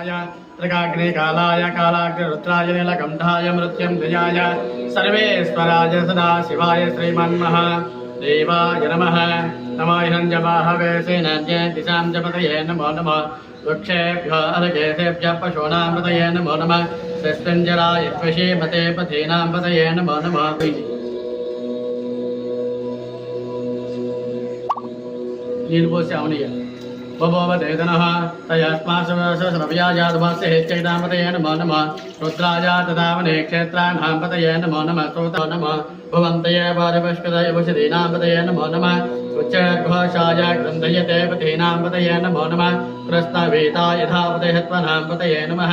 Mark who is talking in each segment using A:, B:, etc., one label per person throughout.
A: कालाय त्रिकाग्ने रुद्राय कालाग्निरुद्राय नीलकण्ठाय मृत्यं जयाय सर्वेश्वराय सदा शिवाय श्रीमन्मह देवाय नमः। नमो हिरञ्जवाहवे सेनाद्ये दिशां जपतये नमो नमः। वृक्षेभ्यो अलकेशेभ्यः पशूनां पतये नमो नमः। सस्तञ्जराय त्वषे पते पथीनां पतये नमो नमः। नीर्वोसे अवनीय बभोवदेदनः तयास्मासुरव्याजातुभाष्यहेच्चैतामतये नमो नमः। रुद्राया तदावने क्षेत्राणां पतये नमो नमः। श्रोतो नमः। भुवन्तये वादपुष्कदय वसदीनां पतये नमो नमः। उच्चघोषाय ग्रन्थयते पतीनां पतये नमो नमः। प्रस्तवेता यथा पतयत्वनां पतये नमः।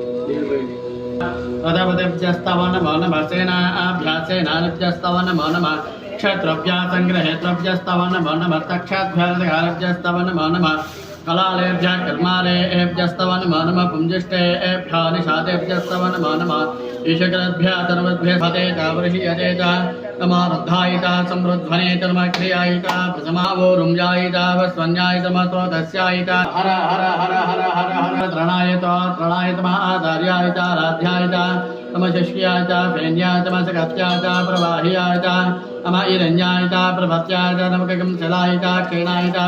A: अदपतिभ्यस्तव नमो नमः सेनाभ्यासे नालभ्यस्तव नमो नमः क्षेत्रभ्यासङ्ग्रहेतृभ्यस्तव नमो नमः तक्षाद्भ्यासकालभ्यस्तव नमो नमः कलालेभ्यः कर्मालेभ्यस्तव नमो नमः पुञ्जिष्टेभ्यः निषादेभ्यस्तव नमो च तमानद्धायिता समृध्वने चर्मक्रियायिता प्रथमावो रुञ्जायिता वस्वन्याय समतो दस्यायिता हर हर हर हर हर हर त्रणा प्रणायतमाचार्यायता राध्यायता तमशिष्यायता फेन्यातमसकत्यायता प्रवाह्यायता तम इरण्यायता प्रभत्यायता नमकं शलायिता क्षीणायिता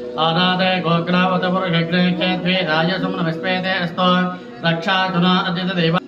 A: आनादे गोग्रावत पुरुषग्ने चेद्भिराय सुमनविस्मेते अस्तो। रक्षाधुना अद्यतदेव।